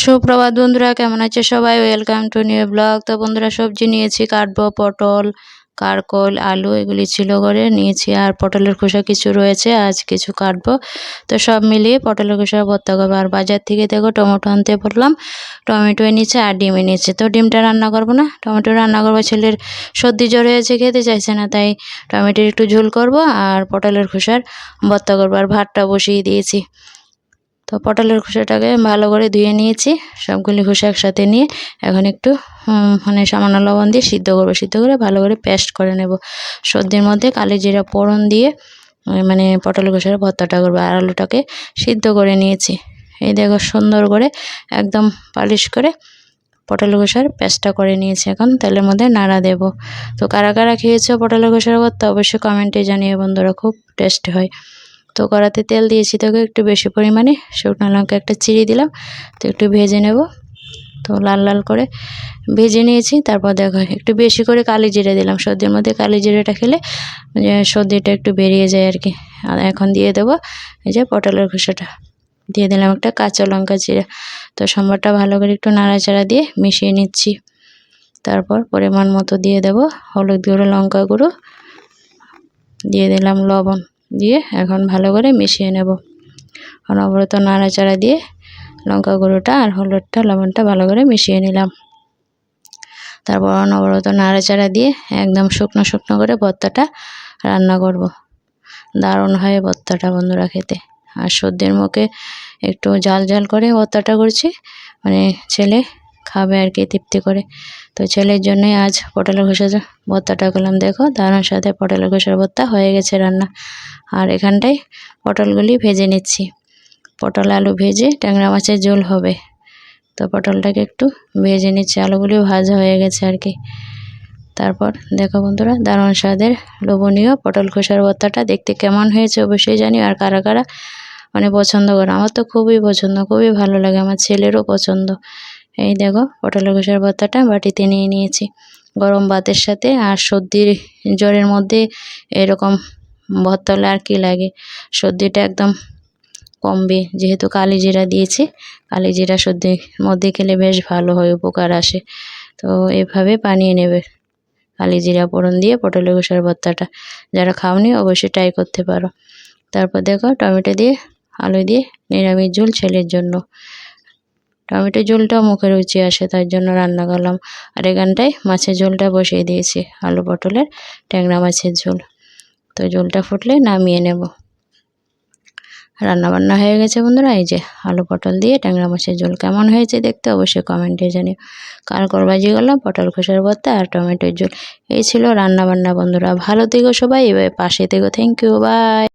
সুপ্রভাত বন্ধুরা, কেমন আছে সবাই? ওয়েলকাম টু নিউ ব্লগ তো বন্ধুরা, সবজি নিয়েছি, কাটবো, পটল, কারকল, আলু, এগুলি ছিল করে নিয়েছি, আর পটলের খোসা কিছু রয়েছে, আজ কিছু কাটবো। তো সব মিলিয়ে পটলের খোসা ভর্তা করব। আর বাজার থেকে দেখো, টমেটো আনতে বললাম, টমেটো এনেছে আর ডিম এনেছে। তো ডিমটা রান্না করব না? টমেটো রান্না করব, ছেলের সর্দি জ্বর হয়েছে, খেতে চাইছে না, তাই টমেটোর একটু ঝোল করব, আর পটলের খোসার ভর্তা করব। আর ভাতটা বসিয়ে দিয়েছি। তো পটলের খোসাটাকে ভালো করে ধুয়ে নিয়েছি। সবগুলি খোসা একসাথে নিয়ে এখন একটু মানে সামান্য লবণ দিয়ে সিদ্ধ করব। সিদ্ধ করে ভালো করে পেস্ট করে নেব। সর্দির মধ্যে কালি জিরা পোড়ন দিয়ে মানে পটল খোসার ভর্তাটা করব। আর আলুটাকে সিদ্ধ করে নিয়েছি। এই দেখো সুন্দর করে একদম পালিশ করে পটল ঘষার পেস্টটা করে নিয়েছি এখন। তেলের মধ্যে নাড়া দেব। তো কারা কারা খেয়েছো পটল ঘষার ভর্তা অবশ্যই কমেন্টে জানিয়ে বন্ধুরা, খুব টেস্ট হয়। তো কড়াতে তেল দিয়েছি, তোকে একটু বেশি পরিমাণে, শুকনো লঙ্কা একটা চিড়ি দিলাম, তো একটু ভেজে নেব। তো লাল লাল করে ভেজে নিয়েছি, তারপর দেখো, একটু বেশি করে কালি জিরে দিলাম, সর্দির মধ্যে কালি জিরেটা খেলে সর্দিটা একটু বেরিয়ে যায় আর কি। আর এখন দিয়ে দেবো এই যে পটলের খোসাটা। দিয়ে দিলাম একটা কাঁচা লঙ্কা জিরে। তো সম্বারটা ভালো করে একটু নাড়াচাড়া দিয়ে মিশিয়ে নিচ্ছি। তারপর পরিমাণ মতো দিয়ে দেব হলুদ গুঁড়ো, লঙ্কা গুঁড়ো, দিয়ে দিলাম লবণ। দিয়ে এখন ভালো করে মিশিয়ে নেব। অনবরত নাড়াচাড়া দিয়ে লঙ্কা গুঁড়োটা আর হলুদটা, লবণটা ভালো করে মিশিয়ে নিলাম। তারপর অনবরত নাড়াচাড়া দিয়ে একদম শুকনো শুকনো করে ভর্তাটা রান্না করব। দারুণ হয় ভর্তাটা বন্ধুরা খেতে। আর সর্দির মুখে একটু জাল জাল করে ভর্তাটা করছি মানে ছেলে খাবে আর কি তৃপ্তি করে। তো ছেলের জন্যই আজ পটলের ঘষা ভর্তাটা করলাম। দেখো, দারুণ সাথে পটলের ঘষার ভর্তা হয়ে গেছে রান্না। আর এখানটায় পটলগুলি ভেজে নিচ্ছি। পটল, আলু ভেজে ট্যাংরা মাছের ঝোল হবে। তো পটলটাকে একটু ভেজে নিচ্ছি। আলুগুলি ভাজা হয়ে গেছে আর কি। তারপর দেখো বন্ধুরা, দারুণ স্বাদের লোভনীয় পটল খোসার ভর্তাটা। দেখতে কেমন হয়েছে অবশ্যই জানি। আর কারা কারা মানে পছন্দ করে? আমার তো খুবই পছন্দ, খুবই ভালো লাগে। আমার ছেলেরও পছন্দ। এই দেখো, পটল খোসার ভর্তাটা বাটিতে নিয়ে নিয়েছি। গরম ভাতের সাথে আর সর্দির জ্বরের মধ্যে এরকম ভর্তলে আর কি লাগে? সর্দিটা একদম কমবে। যেহেতু কালি জিরা দিয়েছি, কালি জিরা সর্দির মধ্যে খেলে বেশ ভালো হয়, উপকার আসে। তো এভাবে বানিয়ে নেবে কালি জিরা ফোড়ন দিয়ে পটল গোসার ভর্তাটা। যারা খাওনি অবশ্যই ট্রাই করতে পারো। তারপর দেখো, টমেটো দিয়ে, আলু দিয়ে নিরামিষ ঝোল ছেলের জন্য। টমেটো ঝোলটা মুখে রুচি আসে, তার জন্য রান্না করলাম। আর এখানটায় মাছের ঝোলটা বসিয়ে দিয়েছি, আলু পটলের ট্যাংরা মাছের ঝোল। তো জলটা ফুটলে নামিয়ে নেব। রান্নাবান্না হয়ে গেছে বন্ধুরা, এই যে আলু পটল দিয়ে ট্যাংরা মাছের ঝোল কেমন হয়েছে দেখতে অবশ্যই কমেন্টে জানিও। কারকর বাজি গেলাম পটল খোসার ভর্তা আর টমেটোর ঝোল। এই ছিল রান্নাবান্না বন্ধুরা, ভালো থেকো সবাই, এবার পাশে থেকো থ্যাংক ইউ বাই